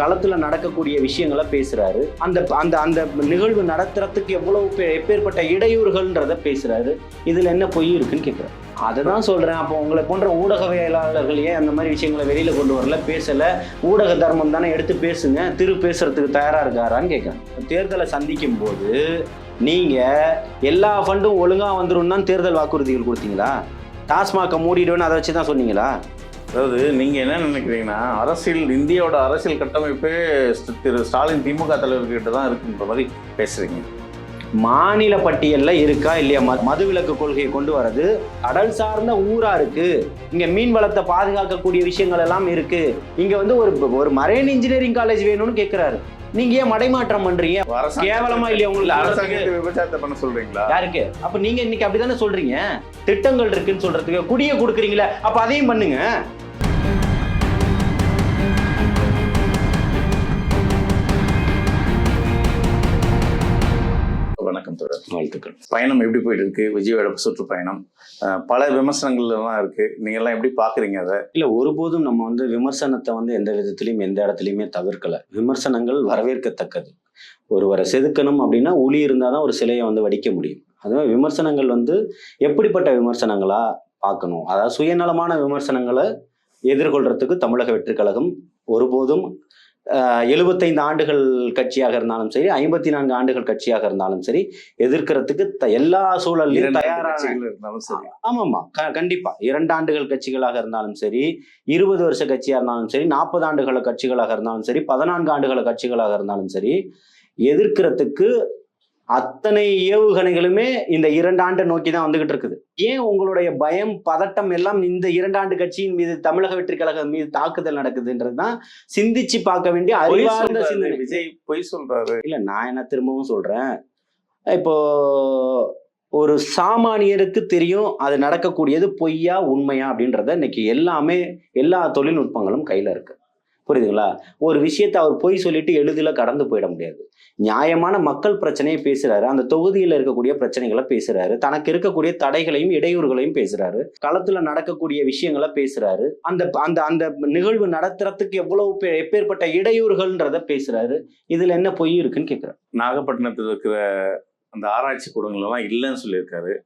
களத்துல நடக்கக்கூடிய விஷயங்களை பேசுறாரு. அந்த அந்த அந்த நிகழ்வு நடத்துறதுக்கு எவ்வளவு பே- எப்பேற்பட்ட இடையூறுகள்ன்றத பேசுறாரு. இதுல என்ன பொய் இருக்குன்னு கேட்குறேன் அதை தான் சொல்றேன். அப்போ உங்களை போன்ற ஊடகவியலாளர்கள் ஏன் அந்த மாதிரி விஷயங்களை வெளியில கொண்டு வரல? பேசல. ஊடக தர்மம் தானே எடுத்து பேசுங்க. திரு பேசுறதுக்கு தயாரா இருக்காரான்னு கேட்குறேன் தேர்தலை சந்திக்கும் போது நீங்க எல்லா ஃபண்டும் ஒழுங்கா வந்துடும் தான் தேர்தல் வாக்குறுதிகள் கொடுத்தீங்களா? டாஸ்மாகை மூடிடுவேன்னு அதை வச்சு தான் சொன்னீங்களா? அதாவது நீங்க என்ன நினைக்கிறீங்கன்னா அரசியல் இந்தியாவோட அரசியல் கட்டமைப்பே திரு ஸ்டாலின் திமுக தலைவர்கிட்ட தான் இருக்குன்ற மாதிரி பேசுறீங்க. மாநில பட்டியல்ல இருக்கா இல்லையா? ம- மதுவிலக்கு கொள்கையை கொண்டு வரது. கடல் சார்ந்த ஊரா இருக்கு. இங்க மீன் வளத்தை பாதுகாக்கக்கூடிய விஷயங்கள் எல்லாம் இருக்கு. இங்க வந்து ஒரு ஒரு மரைன் இன்ஜினியரிங் காலேஜ் வேணும்னு கேட்கிறாரு நீங்க ஏன் மடைமாற்றம் பண்றீங்க? கேவலமா இல்லையா இல்ல உங்களுக்கு? அரசாங்கத்தை விபச்சாரத்தை பண்ண சொல்றீங்களா? யாருக்கு? அப்ப நீங்க இன்னைக்கு அப்படிதானே சொல்றீங்க? திட்டங்கள் இருக்குன்னு சொல்றதுக்கு குடிய கொடுக்குறீங்களே அப்ப அதையும் பண்ணுங்க. வாழ்த்துக்கள் பயணம் எப்படி போயிட்டு இருக்கு விஜயோட சுற்றுப்பயணம். பல விமர்சனங்கள்லாம் இருக்கு. நீங்க எல்லாம் எப்படி பாக்குறீங்க அதை? இல்ல ஒருபோதும் நம்ம வந்து விமர்சனத்தை வந்து எந்த விதத்திலையும் எந்த இடத்துலையுமே தவிர்க்கல. விமர்சனங்கள் வரவேற்கத்தக்கது. ஒருவரை செதுக்கணும் அப்படின்னா உளி இருந்தால் தான் ஒரு சிலையை வந்து வடிக்க முடியும். அதுவே விமர்சனங்கள் வந்து எப்படிப்பட்ட விமர்சனங்களா பார்க்கணும். அதாவது சுயநலமான விமர்சனங்களை எதிர்கொள்றதுக்கு தமிழக வெற்றி கழகம் ஒருபோதும் 75 ஆண்டுகள் கட்சியாக இருந்தாலும் சரி ஐம்பத்தி நான்கு ஆண்டுகள் கட்சியாக இருந்தாலும் சரி எதிர்க்கிறதுக்கு எல்லா தயாரான கட்சிகள் இருந்தாலும் சரி. ஆமாம்மா க கண்டிப்பா. இரண்டு ஆண்டுகள் கட்சிகளாக இருந்தாலும் சரி இருபது வருஷ கட்சியா இருந்தாலும் சரி நாற்பது ஆண்டுகள கட்சிகளாக இருந்தாலும் சரி பதினான்கு ஆண்டுகள கட்சிகளாக இருந்தாலும் சரி எதிர்க்கிறதுக்கு அத்தனை ஏவுகணைகளுமே இந்த இரண்டு ஆண்டை நோக்கி தான் வந்துகிட்டு இருக்குது. ஏன் உங்களுடைய பயம் பதட்டம் எல்லாம் இந்த இரண்டு ஆண்டு கட்சியின் மீது தமிழக வெற்றி கழகம் மீது தாக்குதல் நடக்குதுன்றது தான் சிந்திச்சு பார்க்க வேண்டிய அறிவார்ந்த சிந்தனை. விஜய் பொய் சொல்றாரு. இல்ல நான் என்ன திரும்பவும் சொல்றேன்? இப்போ ஒரு சாமானியருக்கு தெரியும் அது நடக்கக்கூடியது பொய்யா உண்மையா அப்படின்றத இன்னைக்கு எல்லாமே எல்லா தொழில்நுட்பங்களும் கையில இருக்கு. புரியுதுங்களா? ஒரு விஷயத்தை அவர் பொய் சொல்லிட்டு எளிதில் கடந்து போயிட முடியாது. நியாயமான மக்கள் பிரச்சனையை பேசுறாரு. அந்த தொகுதியில் இருக்கக்கூடிய பிரச்சனைகளை பேசுறாரு. தனக்கு இருக்கக்கூடிய தடைகளையும் இடையூறுகளையும் பேசுறாரு. களத்துல நடக்கக்கூடிய விஷயங்களை பேசுறாரு. அந்த அந்த அந்த நிகழ்வு நடத்துறதுக்கு எவ்வளவு பே- எப்பேற்பட்ட இடையூறுகள்ன்றத பேசுறாரு. இதுல என்ன பொய் இருக்குன்னு கேக்குறேன் நாகப்பட்டினத்தில் இருக்கிற அந்த ஆராய்ச்சி கூடங்கள்லாம் இல்லைன்னு சொல்லியிருக்காரு.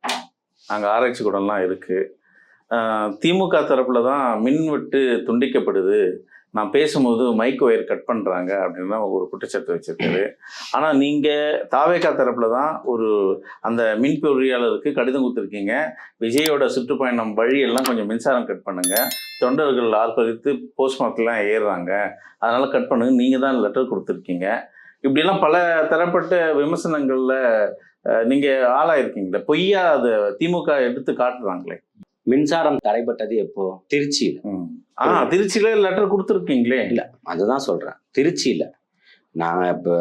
அங்கே ஆராய்ச்சி கூடம்லாம் இருக்கு. திமுக தரப்புல தான் மின்வெட்டு துண்டிக்கப்படுது. நான் பேசும்போது மைக் ஒயர் கட் பண்ணுறாங்க அப்படின்னு ஒரு குற்றச்சாட்டு வச்சிருக்காரு. ஆனால் நீங்கள் தாவேக்கா தரப்பில் தான் ஒரு அந்த மின் பொறியாளருக்கு கடிதம் கொடுத்துருக்கீங்க. விஜயோட சுற்றுப்பயணம் வழியெல்லாம் கொஞ்சம் மின்சாரம் கட் பண்ணுங்கள் தொண்டர்கள் ஆர்ப்பரித்து போஸ்ட்மார்க்கெலாம் ஏறுறாங்க. அதனால் கட் பண்ணுங்க. நீங்கள் தான் லெட்டர் கொடுத்துருக்கீங்க. இப்படிலாம் பல தரப்பட்ட விமர்சனங்களில் நீங்கள் ஆளாயிருக்கீங்களே. பொய்யா அதை திமுக எடுத்து காட்டுறாங்களே. மின்சாரம் தடைப்பட்டது எப்போ? திருச்சியில. ஆ திருச்சியில லெட்டர் கொடுத்துருக்கீங்களே. இல்ல அதுதான் சொல்றேன். திருச்சியில. நாங்க இப்ப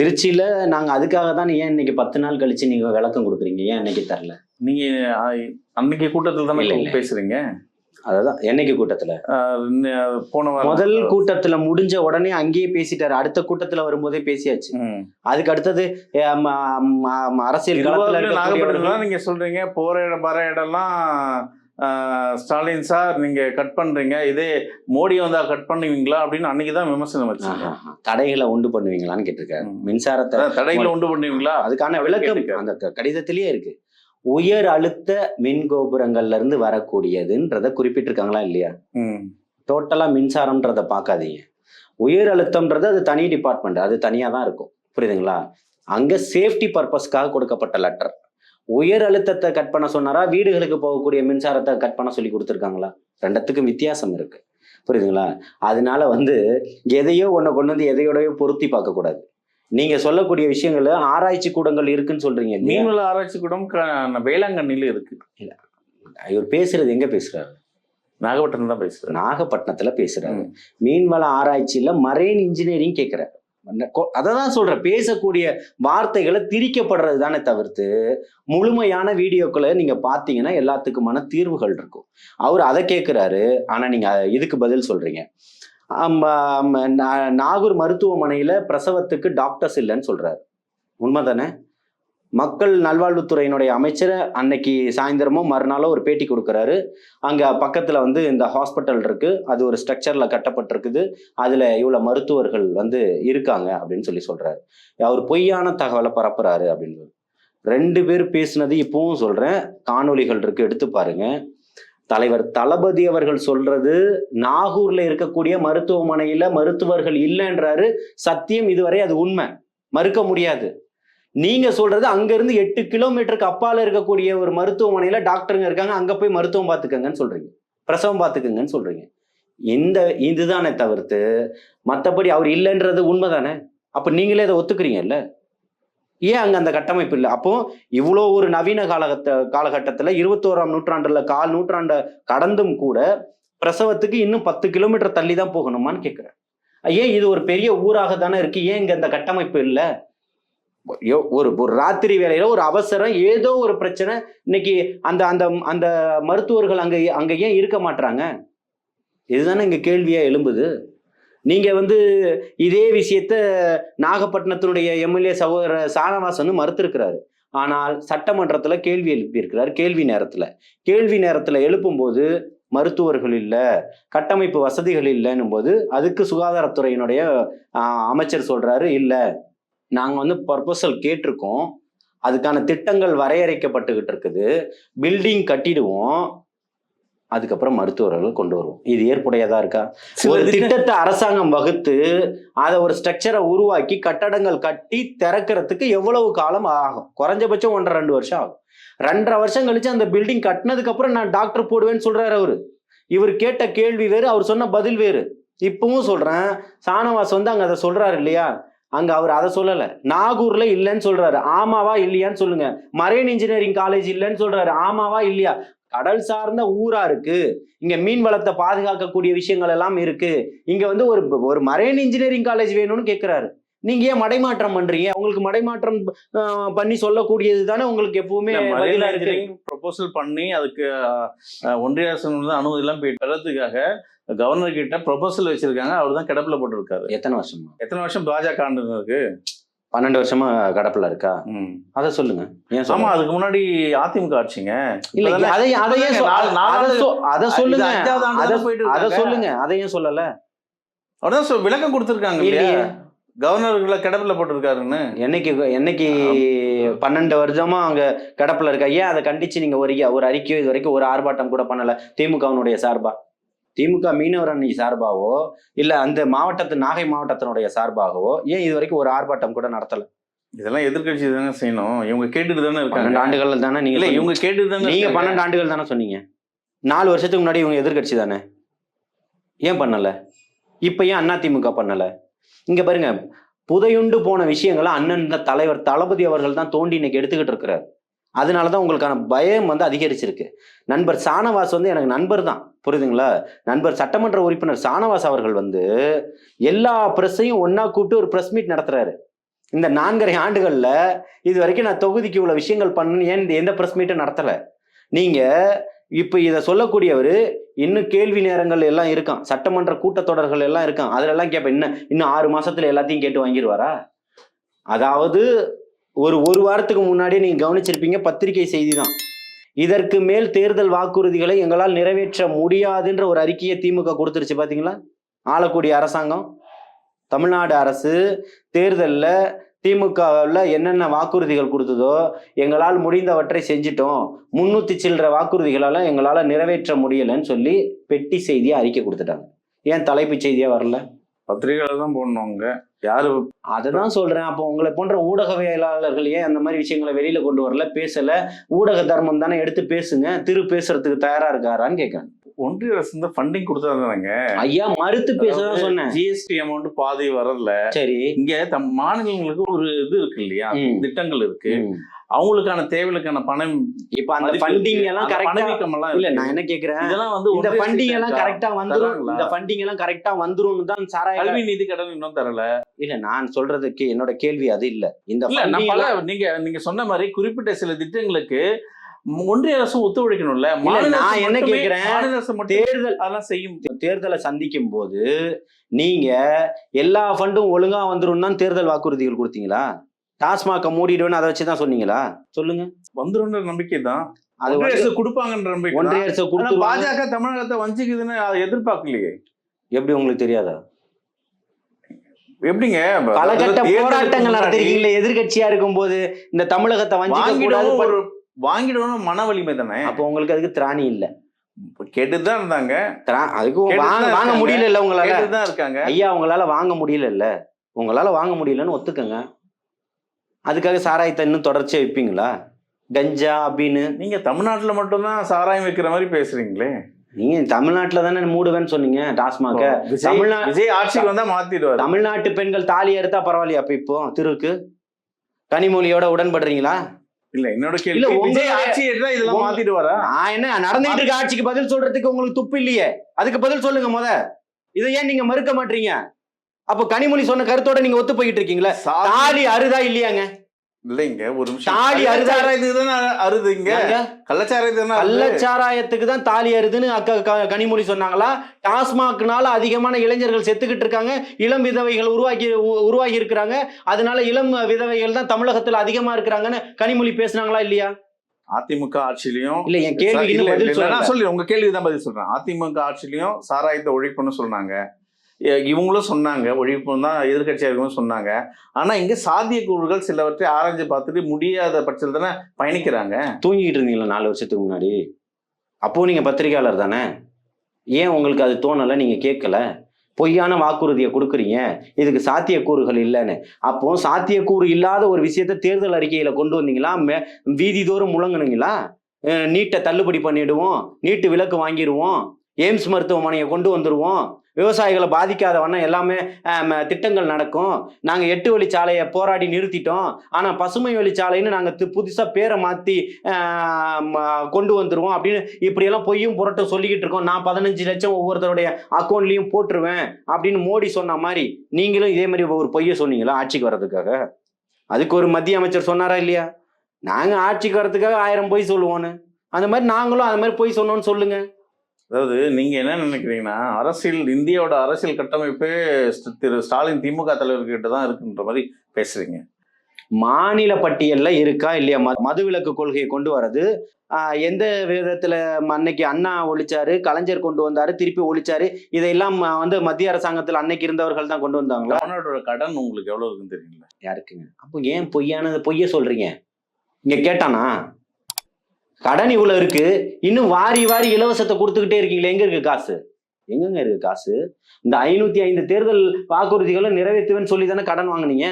திருச்சியில நாங்க அதுக்காக தான் ஏன் இன்னைக்கு பத்து நாள் கழிச்சு நீங்க விளக்கம் கொடுக்குறீங்க? ஏன் இன்னைக்கு தரல? நீங்க அன்னைக்கு கூட்டத்தில் தானே இல்ல. பேசுறீங்க? அதுதான் என்னைக்கு கூட்டத்துல? போன வாரம். முதல் கூட்டத்துல முடிஞ்ச உடனே அங்கேயே பேசிட்டாரு. அடுத்த கூட்டத்துல வரும்போதே பேசியாச்சு. அதுக்கு அடுத்தது அரசியல் நீங்க சொல்றீங்க. போற இடம் வர இடம்லாம் ஸ்டாலின் சார் நீங்க கட் பண்றீங்க. இதே மோடி வந்தா கட் பண்ணுவீங்களா அப்படின்னு அன்னைக்கு தான் விமர்சனம் ஆஹா, தடைகளை உண்டு பண்ணுவீங்களான்னு கேட்டிருக்காரு. மின்சாரத்தை தடைகளை உண்டு பண்ணுவீங்களா? அதுக்கான விளக்கம். அந்த கடிதத்திலேயே இருக்கு. உயர் அழுத்த மின் கோபுரங்கள்ல இருந்து வரக்கூடியதுன்றத குறிப்பிட்டிருக்காங்களா இல்லையா? ம். டோட்டலா மின்சாரம்ன்றத பார்க்காதீங்க. உயர் அழுத்தம்ன்றது அது தனி டிபார்ட்மெண்ட் அது தனியா தான் இருக்கும். புரியுதுங்களா? அங்க சேஃப்டி பர்பஸ்க்காக கொடுக்கப்பட்ட லெட்டர் உயர் அழுத்தத்தை கட் பண்ண சொன்னாரா? வீடுகளுக்கு போகக்கூடிய மின்சாரத்தை கட் பண்ண சொல்லி கொடுத்துருக்காங்களா? ரெண்டத்துக்கும் வித்தியாசம் இருக்கு. புரியுதுங்களா? அதனால வந்து எதையோ ஒன்றை கொண்டு வந்து எதையோடயோ பொருத்தி பார்க்க கூடாது. நீங்க சொல்லக்கூடிய விஷயங்கள் ஆராய்ச்சி கூடங்கள் இருக்குன்னு சொல்றீங்க மீன்வள ஆராய்ச்சி கூடம் வேளாங்கண்ணில இருக்கு. இவர் பேசுறது எங்க பேசுறாரு? நாகப்பட்டினம் தான் பேசுறேன் நாகப்பட்டினத்துல பேசுறாரு. மீன்வள ஆராய்ச்சியில மரைன் இன்ஜினியரிங் கேட்கிறாரு அதை தான் சொல்றேன். பேசக்கூடிய வார்த்தைகளை திரிக்கப்படுறது தானே தவிர்த்து முழுமையான வீடியோக்களை நீங்க பார்த்தீங்கன்னா எல்லாத்துக்குமான தீர்வுகள் இருக்கும். அவர் அதை கேட்கிறாரு ஆனா நீங்க இதுக்கு பதில் சொல்றீங்க. நாகூர் மருத்துவமனையில பிரசவத்துக்கு டாக்டர்ஸ் இல்லைன்னு சொல்றாரு. உண்மைதானே? மக்கள் நல்வாழ்வுத்துறையினுடைய அமைச்சர் அன்னைக்கு சாயந்தரமோ மறுநாளோ ஒரு பேட்டி கொடுக்குறாரு. அங்கே பக்கத்தில் வந்து இந்த ஹாஸ்பிட்டல் இருக்கு. அது ஒரு ஸ்ட்ரக்சரில் கட்டப்பட்டிருக்குது. அதில் இவ்வளோ மருத்துவர்கள் வந்து இருக்காங்க அப்படின்னு சொல்லி சொல்கிறாரு அவர் பொய்யான தகவலை பரப்புறாரு அப்படின்னு ரெண்டு பேர் பேசுனது இப்பவும் சொல்கிறேன் காணொளிகள் இருக்கு எடுத்து பாருங்க. தலைவர் தளபதி அவர்கள் சொல்றது நாகூர்ல இருக்கக்கூடிய மருத்துவமனையில மருத்துவர்கள் இல்லைன்றாரு. சத்தியம் இதுவரை அது உண்மை. மறுக்க முடியாது. நீங்க சொல்றது அங்க இருந்து எட்டு கிலோமீட்டருக்கு அப்பால இருக்கக்கூடிய ஒரு மருத்துவமனையில டாக்டருங்க இருக்காங்க. அங்க போய் மருத்துவம் பார்த்துக்கங்கன்னு சொல்றீங்க. பிரசவம் பார்த்துக்குங்கன்னு சொல்றீங்க. இந்த இதுதானே தவிர்த்து மற்றபடி அவர் இல்லைன்றது உண்மைதானே? அப்ப நீங்களே அதை ஒத்துக்கிறீங்கல்ல? ஏன் அங்க அந்த கட்டமைப்பு இல்லை? அப்போ இவ்வளோ ஒரு நவீன காலகட்ட காலகட்டத்தில் இருபத்தோராம் நூற்றாண்டுல கால் நூற்றாண்டை கடந்தும் கூட பிரசவத்துக்கு இன்னும் பத்து கிலோமீட்டர் தள்ளி தான் போகணுமான்னு கேட்குறேன் ஏன் இது ஒரு பெரிய ஊராக தானே இருக்கு? ஏன் இங்க இந்த கட்டமைப்பு இல்லை? ஒரு ஒரு ராத்திரி வேலையில ஒரு அவசரம் ஏதோ ஒரு பிரச்சனை இன்னைக்கு அந்த அந்த அந்த மருத்துவர்கள் அங்க அங்க ஏன் இருக்க மாட்றாங்க? இதுதானே இங்க கேள்வியா எழும்புது. நீங்க வந்து இதே விஷயத்த நாகப்பட்டினத்தினுடைய எம்எல்ஏ சகோதரர் சானவாஸ் வந்து மறுத்திருக்கிறாரு. ஆனால் சட்டமன்றத்துல கேள்வி எழுப்பியிருக்கிறார் கேள்வி நேரத்துல. கேள்வி நேரத்துல எழுப்பும்போது மருத்துவர்கள் இல்லை கட்டமைப்பு வசதிகள் இல்லைன்னும் போது அதுக்கு சுகாதாரத்துறையினுடைய அமைச்சர் சொல்றாரு இல்லை. நாங்க வந்து ப்ரொபோசல் கேட்டிருக்கோம். அதுக்கான திட்டங்கள் வரையறைக்கப்பட்டுக்கிட்டு இருக்குது பில்டிங் கட்டிடுவோம். அதுக்கப்புறம் மருத்துவர்கள் கொண்டு வருவோம். இது ஏற்புடையதா இருக்கா? ஒரு திட்ட- திட்டத்தை அரசாங்கம் வகுத்து அதை ஒரு ஸ்ட்ரக்சரை உருவாக்கி கட்டடங்கள் கட்டி திறக்கிறதுக்கு எவ்வளவு காலம் ஆகும்? குறைஞ்சபட்சம் ஒன்றரை ரெண்டு வருஷம் ஆகும். ரெண்டரை வருஷம் கழிச்சு அந்த பில்டிங் கட்டினதுக்கு அப்புறம் நான் டாக்டர் போடுவேன்னு சொல்றாரு அவரு. இவர் கேட்ட கேள்வி வேறு அவர் சொன்ன பதில் வேறு. இப்பவும் சொல்றேன். சானவாஸ் வந்து அங்க அதை சொல்றாரு இல்லையா? அங்க அவர் அதை சொல்லல. நாகூர்ல இல்லைன்னு சொல்றாரு. ஆமாவா இல்லையான்னு சொல்லுங்க. மரைன் இன்ஜினியரிங் காலேஜ் இல்லைன்னு சொல்றாரு. ஆமாவா இல்லையா? கடல் சார்ந்த ஊரா இருக்கு. இங்க மீன் வளத்தை பாதுகாக்கக்கூடிய விஷயங்கள் எல்லாம் இருக்கு. இங்க வந்து ஒரு ஒரு மரைன் இன்ஜினியரிங் காலேஜ் வேணும்னு கேக்குறாரு. நீங்க ஏன் மடைமாற்றம் பண்றீங்க? உங்களுக்கு மடைமாற்றம் பண்ணி சொல்லக்கூடியது தானே உங்களுக்கு எப்பவுமே ப்ரொபோசல் பண்ணி அதுக்கு ஒன்றிய அரசு அனுமதி எல்லாம் போய் பெறதுக்காக கவர்னர் கிட்ட ப்ரொபோசல் வச்சிருக்காங்க. அவர் தான் கிடப்பில் போட்டிருக்காரு. எத்தனை வருஷமா? எத்தனை வருஷம் பாஜக ஆண்டு இருக்கு? பன்னெண்டு வருஷமா கடப்புல இருக்கா. அதை சொல்லுங்க. ஏன் ஆமா அதுக்கு முன்னாடி அதிமுக ஆட்சிங்க. இல்ல அதை அதை ஏன் சொ- நாலு- நாலு அதை சொல்லுங்க. அதை போயிட்டு அதை. சொல்லுங்க. அதை ஏன் சொல்லல. அவர்தான் விளக்கம் கொடுத்திருக்காங்க இல்லையே? கவர்னர்களை கிடப்பில் போட்டிருக்காருன்னு. என்னைக்கு என்னைக்கு பன்னெண்டு வருஷமா அங்க கடப்புல இருக்கா? ஏன் அதை கண்டிச்சு நீங்க ஒரு ஒரு அறிக்கையோ இது வரைக்கும் ஒரு ஆர்ப்பாட்டம் கூட பண்ணல? திமுகவினுடைய சார்பா. திமுக மீனவர் அணி சார்பாவோ இல்ல அந்த மாவட்டத்து நாகை மாவட்டத்தினுடைய சார்பாகவோ ஏன் இது வரைக்கும் ஒரு ஆர்ப்பாட்டம் கூட நடத்தல? இதெல்லாம் எதிர்க்கட்சி தானே செய்யணும். இவங்க கேட்டுட்டு தானே பன்னெண்டு இருக்காங்க ஆண்டுகள் தானே நீங்க. இவங்க கேட்டுட்டு தானே நீங்க. பன்னெண்டு ஆண்டுகள் தானே சொன்னீங்க. நாலு வருஷத்துக்கு முன்னாடி இவங்க எதிர்க்கட்சி தானே? ஏன் பண்ணல? இப்ப ஏன் அதிமுக பண்ணல? இங்க பாருங்க புதையுண்டு போன விஷயங்களை அண்ணன் தலைவர் தளபதி அவர்கள் தான் தோண்டி இன்னைக்கு எடுத்துக்கிட்டு இருக்கிறார். அதனால தான் உங்களுக்கான பயம் வந்து அதிகரிச்சிருக்கு. நண்பர் சானவாஸ் வந்து எனக்கு நண்பர் தான். புரியுதுங்களா? நண்பர் சட்டமன்ற உறுப்பினர் சானவாஸ் அவர்கள் வந்து எல்லா ப்ரெஸ்ஸையும் ஒன்னா கூப்பிட்டு ஒரு பிரஸ் மீட் நடத்துறாரு. இந்த நான்கரை ஆண்டுகளில் இது வரைக்கும் நான் தொகுதிக்கு இவ்வளோ விஷயங்கள் பண்ணு ஏன் எந்த பிரஸ் மீட்டும் நடத்தலை? நீங்கள் இப்போ இதை சொல்லக்கூடியவர் இன்னும் கேள்வி நேரங்கள் எல்லாம் இருக்கான். சட்டமன்ற கூட்டத்தொடர்கள் எல்லாம் இருக்கான். அதிலெல்லாம் கேட்பேன் இன்னும் இன்னும் ஆறு மாசத்துல எல்லாத்தையும் கேட்டு வாங்கிடுவாரா அதாவது ஒரு ஒரு வாரத்துக்கு முன்னாடி நீங்க கவனிச்சிருப்பீங்க பத்திரிகை செய்தி தான் இதற்கு மேல் தேர்தல் வாக்குறுதிகளை எங்களால் நிறைவேற்ற முடியாதுன்ற ஒரு அறிக்கையை திமுக கொடுத்துருச்சு பாத்தீங்களா? ஆளக்கூடிய அரசாங்கம் தமிழ்நாடு அரசு தேர்தலில் திமுகவில் என்னென்ன வாக்குறுதிகள் கொடுத்ததோ எங்களால் முடிந்தவற்றை செஞ்சிட்டோம். முன்னூற்றி சில்லற வாக்குறுதிகளால் எங்களால் நிறைவேற்ற முடியலைன்னு சொல்லி பெட்டி செய்தியாக அறிக்கை கொடுத்துட்டாங்க. ஏன் தலைப்பு செய்தியாக வரல? பத்திரிகையில் தான் போடணுங்க யாரு? அதுதான் சொல்றேன். அப்போ உங்களை போன்ற ஊடகவியலாளர்கள் ஏன் அந்த மாதிரி விஷயங்களை வெளியில கொண்டு வரல? பேசல. ஊடக தர்மம் தானே எடுத்து பேசுங்க. திரு பேசுறதுக்கு தயாரா இருக்காரான்னு கேட்கறேன் ஒன்றிய அரசு இந்த ஃபண்டிங் கொடுத்தாதாங்க ஐயா மறுத்து பேசதான் சொன்னேன் ஜிஎஸ்டி அமௌண்ட் பாதி வரல சரி இங்க தம் மாநிலங்களுக்கு ஒரு இது இருக்கு இல்லையா. திட்டங்கள் இருக்கு. அவங்களுக்கான தேவைகளுக்கான பணம் இப்ப அந்த ஃபண்டிங். எல்லாம் கரெக்டா இல்ல. நான் என்ன கேக்குறேன் இதெல்லாம் வந்து இந்த ஃபண்டிங் எல்லாம்? கரெக்டா வந்துரும்? இந்த ஃபண்டிங் எல்லாம் கரெக்டா வந்துரும்னு தான் சாராய கல்வி நிதி கடன் இன்னும் தரல இல்ல நான் சொல்றதுக்கு என்னோட கேள்வி அது இல்ல இந்த நீங்க நீங்க சொன்ன மாதிரி குறிப்பிட்ட சில திட்டங்களுக்கு ஒன்றிய அரசு ஒத்துழைக்கணும்ல? நான் என்ன கேக்குறேன்? தேர்தல் அதெல்லாம் செய்யும். தேர்தலை சந்திக்கும் போது நீங்க எல்லா ஃபண்டும் ஒழுங்கா வந்துரும் தான் தேர்தல் வாக்குறுதிகள் கொடுத்தீங்களா? டாஸ்மாக மூடிடுவேன்னு அதை வச்சு தான் சொன்னீங்களா? சொல்லுங்க. வந்துருன்ற நம்பிக்கை தான். அது ஒன்றிய அரசு கொடுப்பாங்கன்ற நம்பிக்கை. ஒன்றிய அரசு கொடுத்துருவாங்க பாஜக தமிழகத்தை வஞ்சிக்குதுன்னு எதிர்பார்க்கலையே. எப்படி உங்களுக்கு தெரியாதா? எப்படிங்க? பலகட்ட போராட்டங்கள் நடத்திருக்கீங்களே எதிர்கட்சியா இருக்கும்போது இந்த தமிழகத்தை வஞ்சிக்க கூடாது வாங்கிடணும் மன வலிமை தானே? அப்போ உங்களுக்கு அதுக்கு திராணி இல்ல. கேட்டுதான் இருந்தாங்க. திரா- அதுக்கு வாங்க தான். முடியல இல்ல உங்களால. கேட்டுதான் இருக்காங்க. ஐயா உங்களால வாங்க முடியல இல்ல. உங்களால வாங்க முடியலன்னு ஒத்துக்கங்க. அதுக்காக சாராயத்தை இன்னும் தொடர்ச்சியா விப்பீங்களா? கஞ்சா அப்படின்னு நீங்க தமிழ்நாட்டுல மட்டும்தான் சாராயம் வைக்கிற மாதிரி பேசுறீங்களே. நீங்க தமிழ்நாட்டுல தானே மூடுவேன்னு சொன்னீங்க டாஸ்மாக. விஜய் ஆட்சிக்கு வந்தா மாத்திடுவாரு. தமிழ்நாட்டு பெண்கள் தாலி அறுத்தா பரவாயில்லையா அப்ப இப்போ? திருக்கு கனிமொழியோட உடன்படுறீங்களா? இல்ல என்னோட இல்ல, கேள்வி விஜய் ஆட்சி எடுத்தா இதெல்லாம் உங்க- மாத்திடுவாரா? நான் என்ன நடந்துட்டு இருக்க ஆட்சிக்கு பதில் சொல்றதுக்கு உங்களுக்கு துப்பு இல்லையே? அதுக்கு பதில் சொல்லுங்க முத. இதை ஏன் நீங்க மறுக்க மாட்டீங்க? அப்ப கனிமொழி சொன்ன கருத்தோட நீங்க ஒத்து போயிட்டு இருக்கீங்களா? தாலி அறுதா இல்லையாங்க? இல்லைங்க ஒரு நிமிஷம். தாலி அறுதா- கள்ளச்சாராயத்துக்கு தானே அறுதுங்க? கள்ளச்சாராயத்துக்கு. கள்ளச்சாராயத்துக்கு தான் தாலி அறுதுன்னு அக்கா கனிமொழி சொன்னாங்களா? டாஸ்மாக்னால அதிகமான இளைஞர்கள் செத்துக்கிட்டு இருக்காங்க. இளம் விதவைகள் உருவாக்கி உருவாகி இருக்கிறாங்க. அதனால இளம் விதவைகள் தான் தமிழகத்துல அதிகமா இருக்கிறாங்கன்னு கனிமொழி பேசுனாங்களா இல்லையா? அதிமுக ஆட்சியிலையும் இல்ல என் நான் சொல்லி உங்க கேள்விக்கு தான் பதில் சொல்றேன். அதிமுக ஆட்சியிலையும் சாராயத்தை ஒழிப்புன்னு சொன்னாங்க. இவங்களும் சொன்னாங்க ஒழிப்புன்னு தான் எதிர்கட்சியா சொன்னாங்க. ஆனா இங்க சாத்தியக்கூறுகள் சிலவற்றை ஆராய்ச்சி பார்த்துட்டு முடியாத பட்சத்தில் தானே பயணிக்கிறாங்க. தூங்கிட்டு இருந்தீங்களா நாலு வருஷத்துக்கு முன்னாடி? அப்போ நீங்க பத்திரிகையாளர் தானே? ஏன் உங்களுக்கு அது தோணலை? நீங்க கேட்கல. பொய்யான வாக்குறுதியை கொடுக்குறீங்க. இதுக்கு சாத்தியக்கூறுகள் இல்லைன்னு. அப்போ சாத்தியக்கூறு இல்லாத ஒரு விஷயத்த தேர்தல் அறிக்கையில கொண்டு வந்தீங்களா? மே- வீதிதோறும் முழங்குனீங்களா? நீட்டை தள்ளுபடி பண்ணிடுவோம். நீட்டு விலக்கு வாங்கிடுவோம். எய்ம்ஸ் மருத்துவமனையை கொண்டு வந்துடுவோம் விவசாயிகளை பாதிக்காத வண்ணம் எல்லாமே ம- திட்டங்கள் நடக்கும். நாங்கள் எட்டு வழிச்சாலையை போராடி நிறுத்திட்டோம். ஆனால் பசுமை வழிச்சாலைன்னு நாங்கள் தி- புதுசாக பேரை மாற்றி ம- கொண்டு வந்துடுவோம் அப்படின்னு இப்படியெல்லாம் பொய்யும் புரட்டும் சொல்லிக்கிட்டு இருக்கோம். நான் பதினஞ்சு லட்சம் ஒவ்வொருத்தருடைய அக்கௌண்ட்லயும் போட்டுருவேன் அப்படின்னு மோடி சொன்ன மாதிரி நீங்களும் இதே மாதிரி ஒரு பொய்யை சொன்னீங்களா ஆட்சிக்கு வர்றதுக்காக? அதுக்கு ஒரு மத்திய அமைச்சர் சொன்னாரா இல்லையா? நாங்கள் ஆட்சிக்கு வர்றதுக்காக ஆயிரம் பொய் சொல்லுவோன்னு. அந்த மாதிரி நாங்களும் அது மாதிரி பொய் சொன்னோன்னு சொல்லுங்கள் அதாவது நீங்க என்ன நினைக்கிறீங்கன்னா அரசியல் இந்தியாவோட அரசியல் கட்டமைப்பே திரு ஸ்டாலின் திமுக தலைவர்கிட்ட தான் இருக்குன்ற மாதிரி பேசுறீங்க. மாநில பட்டியல்ல இருக்கா இல்லையா? ம- மதுவிலக்கு கொள்கையை கொண்டு வர்றது எந்த விதத்துல அன்னைக்கு அண்ணா ஒழிச்சாரு கலைஞர் கொண்டு வந்தாரு திருப்பி ஒழிச்சாரு இதையெல்லாம் ம- வந்து மத்திய அரசாங்கத்தில் அன்னைக்கு இருந்தவர்கள் தான் கொண்டு வந்தாங்களா? தமிழ்நாட்டோட கடன் உங்களுக்கு எவ்வளவு இருக்குன்னு தெரியல யாருக்குங்க? அப்போ ஏன் பொய்யானது பொய்ய சொல்றீங்க? இங்க கேட்டானா? கடன் இவ்வளவு இருக்கு. இன்னும் வாரி வாரி இலவசத்தை கொடுத்துக்கிட்டே இருக்கீங்களே. எங்க இருக்கு காசு? எங்கங்க இருக்கு காசு? இந்த ஐநூத்தி ஐந்து தேர்தல் வாக்குறுதிகளை நிறைவேற்றுவேன்னு சொல்லி தானே கடன் வாங்குனீங்க?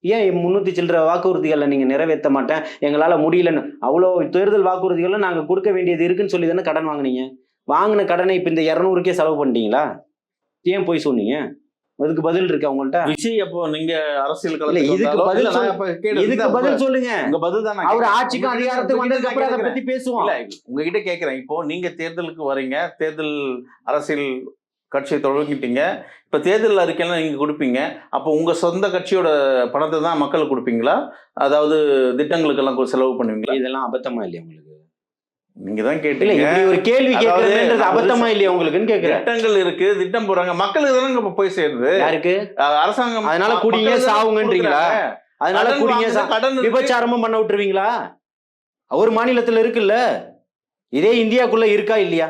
ஏன் முன்னூத்தி சில்லற வாக்குறுதிகளை நீங்க நிறைவேற்ற மாட்டேன்? எங்களால முடியலன்னு. அவ்வளோ தேர்தல் வாக்குறுதிகளை நாங்க கொடுக்க வேண்டியது இருக்குன்னு சொல்லி தானே கடன் வாங்குனீங்க? வாங்கின கடனை இப்ப இந்த இரநூறுக்கே செலவு பண்ணிட்டீங்களா? ஏன் போய் சொன்னீங்க? அதுக்கு பதில் இருக்கா உங்கள்ட்ட? விஜய் அப்போ நீங்க அரசியல் களத்துக்கு இதுக்கு பதில் இதுக்கு பதில் சொல்லுங்க. உங்க பதில் தான் அவர் உங்ககிட்ட- அதிகாரத்துக்கு வந்ததுக்கு அப்புறம் அதை. பத்தி பேசுவோம். இல்ல உங்ககிட்ட கேக்குறேன் இப்போ நீங்க தேர்தலுக்கு வரீங்க தேர்தல் அரசியல் கட்சியை தொடங்கிட்டீங்க. இப்ப தேர்தல் அறிக்கையெல்லாம் நீங்க கொடுப்பீங்க. அப்போ உங்க சொந்த கட்சியோட பணத்தை தான் மக்களுக்கு கொடுப்பீங்களா? அதாவது திட்டங்களுக்கெல்லாம் செலவு பண்ணுவீங்களா? இதெல்லாம் அபத்தமா இல்லையா உங்களுக்கு? நீங்க தான் கேட்டீங்க. ஒரு கேள்வி கேட்கறதுன்றது அபத்தமா இல்லையா உங்களுக்குன்னு கேக்குறேன் திட்டங்கள் இருக்கு திட்டம் போறாங்க மக்களுக்கு தானே இப்ப போய் சேருது. யாருக்கு? அரசாங்கம். அதனால குடிங்க, சாவுங்கன்றீங்களா? அதனால குடிங்க கடன். விபச்சாரமும் பண்ண விட்டுருவீங்களா? ஒரு மாநிலத்துல இருக்குல்ல? இதே இந்தியாக்குள்ள இருக்கா இல்லையா?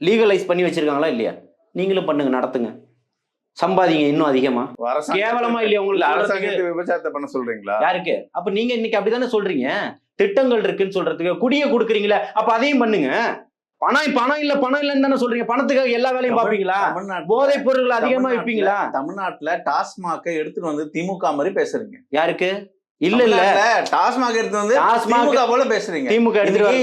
லீகலைஸ் பண்ணி வச்சிருக்காங்களா இல்லையா? நீங்களும் பண்ணுங்க நடத்துங்க. சம்பாதிங்க இன்னும் அதிகமா. கேவலமா இல்லையா இல்ல, உங்களுக்கு? அரசாங்கத்தை விபச்சாரத்தை பண்ண சொல்றீங்களா? யாருக்கு? அப்ப நீங்க இன்னைக்கு அப்படிதானே சொல்றீங்க? திட்டங்கள் இருக்குன்னு சொல்றதுக்கு குடிய கொடுக்குறீங்களே அப்ப அதையும் பண்ணுங்க. பணம் பணம் இல்ல பணம் இல்லைன்னு தானே சொல்றீங்க. பணத்துக்காக எல்லா வேலையும் பாப்பீங்களா போதைப் பொருட்கள் அதிகமா விப்பீங்களா தமிழ்நாட்டுல டாஸ்மாக எடுத்துட்டு வந்து திமுக மாதிரி பேசுறீங்க. யாருக்கு? இல்ல இல்ல. டாஸ்மாக எடுத்து வந்து திமுக போல பேசுறீங்க. திமுக எடுத்துட்டு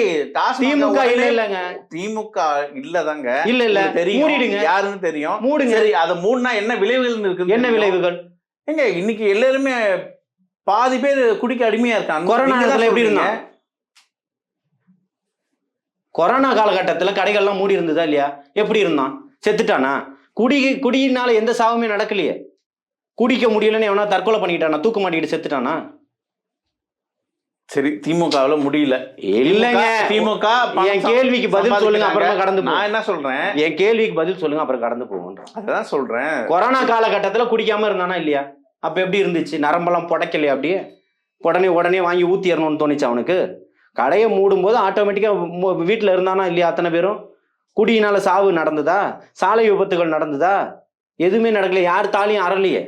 திமுக இல்ல இல்லங்க. திமுக இல்லதாங்க இல்ல இல்ல. தெரியும். மூடிடுங்க. யாருன்னு தெரியும். மூடுங்க. சரி அதை மூணுனா என்ன விளைவுகள் இருக்கு என்ன விளைவுகள்? எங்க இன்னைக்கு எல்லாருமே பாதி பேர் குடிக்க அடிமையா இருக்காங்க. கொரோனா நேரத்துல எப்படி. இருந்தான்? கொரோனா காலகட்டத்துல கடைகள்லாம் மூடி இருந்ததா இல்லையா? எப்படி இருந்தான்? செத்துட்டானா? குடி குடியினால எந்த சாவுமே நடக்கலையே. குடிக்க முடியலன்னு எவனா தற்கொலை பண்ணிக்கிட்டானா? தூக்கு மாட்டிக்கிட்டு செத்துட்டானா? சரி திமுகவுல முடியல. இல்லைங்க. திமுக என் கேள்விக்கு பதில் சொல்லுங்க அப்புறமா கடந்து நான் என்ன சொல்றேன்? என் கேள்விக்கு பதில் சொல்லுங்க அப்புறம் கடந்து போவோம் அதான் சொல்றேன். கொரோனா காலகட்டத்துல குடிக்காம இருந்தானா இல்லையா? அப்போ எப்படி இருந்துச்சு? நரம்பெல்லாம் புடைக்கலையே அப்படியே? உடனே உடனே வாங்கி ஊற்றிடணும்னு தோணுச்சு அவனுக்கு. கடையை மூடும்போது ஆட்டோமேட்டிக்காக வீட்டில் இருந்தானா இல்லையா அத்தனை பேரும்? குடியினால் சாவு நடந்ததா? சாலை விபத்துகள் நடந்ததா? எதுவுமே நடக்கல. யார் தாலியும் அறலையே.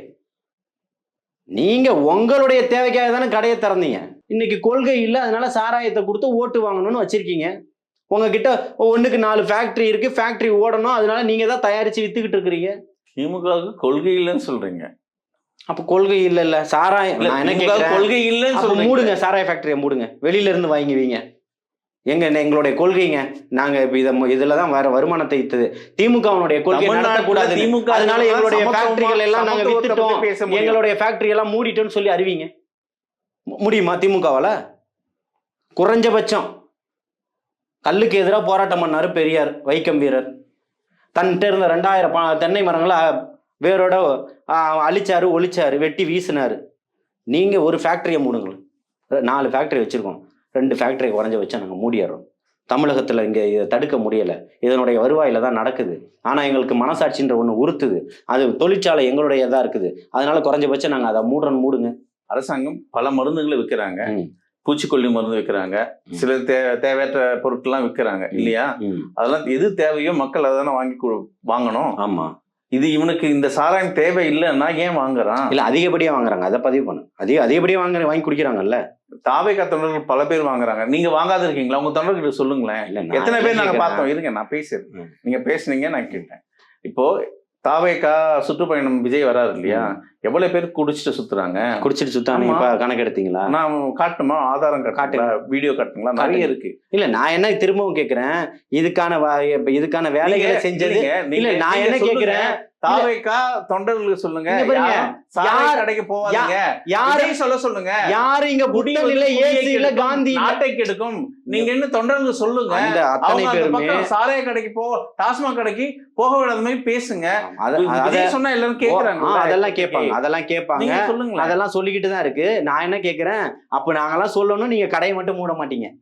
நீங்கள் உங்களுடைய தேவைக்காக தானே கடையை திறந்தீங்க. இன்னைக்கு கொள்கை இல்லை அதனால சாராயத்தை கொடுத்து ஓட்டு வாங்கணும்னு வச்சிருக்கீங்க. உங்ககிட்ட ஒன்றுக்கு நாலு ஃபேக்ட்ரி இருக்குது ஃபேக்ட்ரி ஓடணும். அதனால நீங்கள் தான் தயாரித்து விற்றுக்கிட்டு இருக்கிறீங்க. திமுகவுக்கு கொள்கை இல்லைன்னு சொல்கிறீங்க அப்ப கொள்கை இல்ல இல்ல சாராயம் கொள்கை இல்லைன்னு மூடுங்க சாராய ஃபேக்டரியை மூடுங்க. வெளியில இருந்து வாங்கிவீங்க எங்க எங்களுடைய கொள்கைங்க. நாங்க இப்ப இத இதுல தான் வேற வருமானத்தை ஈட்டுது. திமுகவுடைய கொள்கை நடத்தக்கூடாது திமுக அதனால எங்களுடைய ஃபேக்டரிகள் எல்லாம் நாங்க வித்துட்டோம். எங்களுடைய ஃபேக்டரி எல்லாம் மூடிட்டோம்னு சொல்லி அறிவிங்க. முடியுமா திமுகவால? குறைஞ்சபட்சம். கல்லுக்கு எதிராக போராட்டம் பண்ணாரு பெரியார் வைக்கம் வீரர். தன்கிட்ட இருந்த ரெண்டாயிரம் தென்னை மரங்களை வேரோட ஆ, அழிச்சாரு ஒழிச்சாரு வெட்டி வீசினாரு. நீங்க ஒரு ஃபேக்டரியை மூடுங்க ரெ- நாலு ஃபேக்டரி வச்சிருக்கோம். ரெண்டு ஃபேக்டரி குறைஞ்ச வச்சா நாங்கள் மூடிடுறோம். தமிழகத்தில் இங்கே இதை தடுக்க முடியலை. இதனுடைய வருவாயில தான் நடக்குது. ஆனால் எங்களுக்கு மனசாட்சின்ற ஒன்று உறுத்துது. அது தொழிற்சாலை எங்களுடையதாக இருக்குது. அதனால குறைஞ்சபட்சம் நாங்கள் அதை மூடுறோம் மூடுங்க. அரசாங்கம் பல மருந்துகளை விற்கிறாங்க. பூச்சிக்கொல்லி மருந்து விற்கிறாங்க. சில தே தேவையற்ற பொருட்கள்லாம் விற்கிறாங்க. இல்லையா? அதெல்லாம் எது தேவையோ மக்கள் அதானே வாங்கி வாங்கணும். ஆமாம் இது இவனுக்கு இந்த சாராயம் தேவை இல்லைன்னா ஏன் வாங்குறான்? இல்லை அதிகப்படியாக வாங்குறாங்க. அதை பதிவு பண்ணு. அதிக அதிகப்படியாக வாங்க வாங்கி குடிக்கிறாங்கல்ல? தாவேக்கா தொண்டர்கள் பல பேர் வாங்குறாங்க. நீங்க வாங்காத இருக்கீங்களா உங்க தொண்டர்கிட்ட சொல்லுங்களேன். எத்தனை பேர் நாங்க. பார்த்தோம்? இருங்க நான் பேசுறேன். நீங்க பேசுனீங்க நான் கேட்டேன். இப்போ தாவேக்கா சுற்றுப்பயணம் விஜய் வராரு இல்லையா? எவ்வளவு பேர் குடிச்சிட்டு சுத்துறாங்க? குடிச்சிட்டு சுத்தாங்க. இப்போ கணக்கு எடுத்தீங்களா? நான் காட்டுமா? ஆதாரம் காட்டுங்களா? வீடியோ காட்டுங்களா? நிறைய காட்டுங்க. இருக்கு. இல்ல நான் என்ன திரும்பவும் கேக்குறேன்? இதுக்கான இதுக்கான வேலைகளை செஞ்சது இல்ல நான் என்ன. கேக்குறேன்? தாவேக்கா தொண்டர்களுக்கு சொல்லுங்க. யார்- கடைக்கு போவாதீங்க யாரு விஜய் சொல்ல சொல்லுங்க. யாரு இங்க வந்து இல்ல ஏசு இல்ல காந்தி நாட்டை கெடுக்கும். நீங்க என்ன தொண்டர்களுக்கு சொல்லுங்க. அத்தனை பேருமே சாராய கடைக்கு போ டாஸ்மாக் கடைக்கு போக விடாத மாதிரி பேசுங்க சொன்னா எல்லாரும் கேக்குறாங்க. அதெல்லாம் கேட்பாங்க. அதெல்லாம் கேட்பாங்க. நீங்க சொல்லுங்களேன். அதெல்லாம் சொல்லிக்கிட்டு தான் இருக்கு. நான் என்ன கேக்குறேன்? அப்ப நாங்கெல்லாம் சொல்லணும் நீங்க கடையை மட்டும் மூட மாட்டீங்க.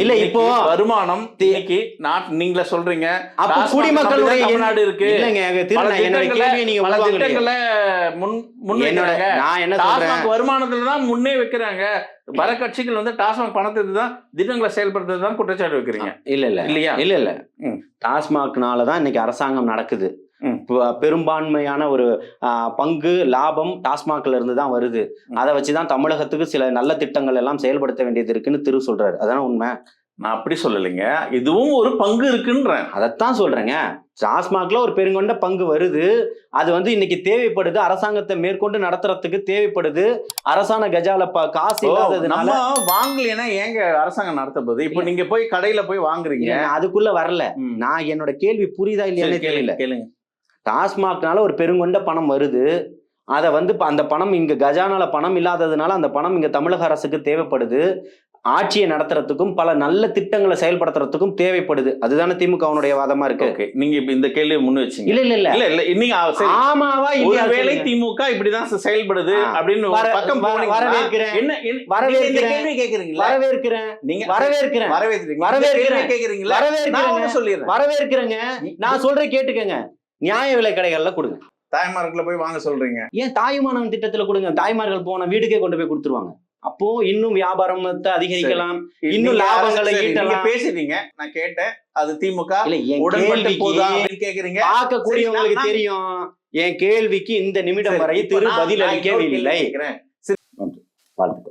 இல்ல, இப்போ- வருமானம் இன்னைக்கு நாட் நீங்களே சொல்றீங்க. அப்ப குடிமக்களுடைய தமிழ்நாடு இருக்கு. இல்லங்க முன் முன்வைக்கிறாங்க. நான் என்ன சொல்றேன்? டாஸ்மாக் வருமானத்துல தான் முன்னே வைக்கிறாங்க. வர கட்சிகள் வந்து டாஸ்மாக் பணத்தை தான் திட்டங்களை செயல்படுத்துறது தான் குற்றச்சாட்டு வைக்கிறீங்க. இல்ல இல்ல. இல்லையா? இல்ல இல்ல. டாஸ்மாக்னால தான் இன்னைக்கு அரசாங்கம் நடக்குது. பெரும்பான்மையான ஒரு பங்கு லாபம் டாஸ்மாக்ல இருந்து தான் வருது. அதை வச்சு தான் தமிழகத்துக்கு சில நல்ல திட்டங்கள் எல்லாம் செயல்படுத்த வேண்டியது இருக்குன்னு திரு சொல்றாரு. அதான உண்மை? நான் அப்படி சொல்லலைங்க. இதுவும் ஒரு பங்கு இருக்குன்றேன். அதைத்தான் சொல்றேங்க. டாஸ்மாக்ல ஒரு பெருங்கொண்ட பங்கு வருது. அது வந்து இன்னைக்கு தேவைப்படுது. அரசாங்கத்தை மேற்கொண்டு நடத்துறதுக்கு தேவைப்படுது. அரசாங்க கஜால காசு இல்லாததுனால நம்ம வாங்கலைன்னா ஏங்க அரசாங்கம் நடத்த போகுது? இப்போ நீங்க போய் கடையில போய் வாங்குறீங்க. அதுக்குள்ள வரல. நான் என்னோட கேள்வி புரியுதா இல்லையானே சரி, தெரியல. கேளுங்க. டாஸ்மாக்னால ஒரு பெருங்கொண்ட பணம் வருது. அதை வந்து அந்த பணம் இங்க கஜானால பணம் இல்லாததுனால அந்த பணம் இங்க தமிழக அரசுக்கு தேவைப்படுது. ஆட்சியை நடத்துறதுக்கும் பல நல்ல திட்டங்களை செயல்படுத்துறதுக்கும் தேவைப்படுது. அதுதானே திமுகவுடைய வாதமா இருக்கு? ஓகே. நீங்க இப்ப இந்த கேள்வியை முன் வச்சீங்க. இல்ல இல்ல இல்ல. இல்ல இல்ல நீங்க ஆமாவா ஒருவேளை. திமுக இப்படிதான் செயல்படுது. அப்படின்னு பக்கம் வரவேற்கிறேன். என்ன வரவேற்கிறேன். கேள்வி கேக்குறீங்களா? வரவேற்கிறேன். நீங்க வரவேற்கிறேன். வரவேற்கிறீங்க வரவேற்கிறேன். கேக்குறீங்களா? ஒண்ணு சொல்லிடுறேன். வரவேற்கிறேங்க. நான் சொல்றேன் கேட்டுக்கங்க. நியாய விலை கடைகள்ல கொடுங்க. தாய்மார்களை போய் வாங்க சொல்றீங்க. ஏன் தாய்மானவன் திட்டத்துல கொடுங்க? தாய்மார்கள் போன வீடுக்கே கொண்டு போய் கொடுத்துருவாங்க. அப்போ இன்னும் வியாபாரத்தை அதிகரிக்கலாம். இன்னும் லாபங்களை ஈட்டலாம். பேசுறீங்க நான் கேட்டேன். அது திமுக கேக்குறீங்க. பார்க்கக்கூடியவங்களுக்கு தெரியும். என் கேள்விக்கு இந்த நிமிடம் வரை திரு பதில் அளிக்கவில்லை. வாழ்த்து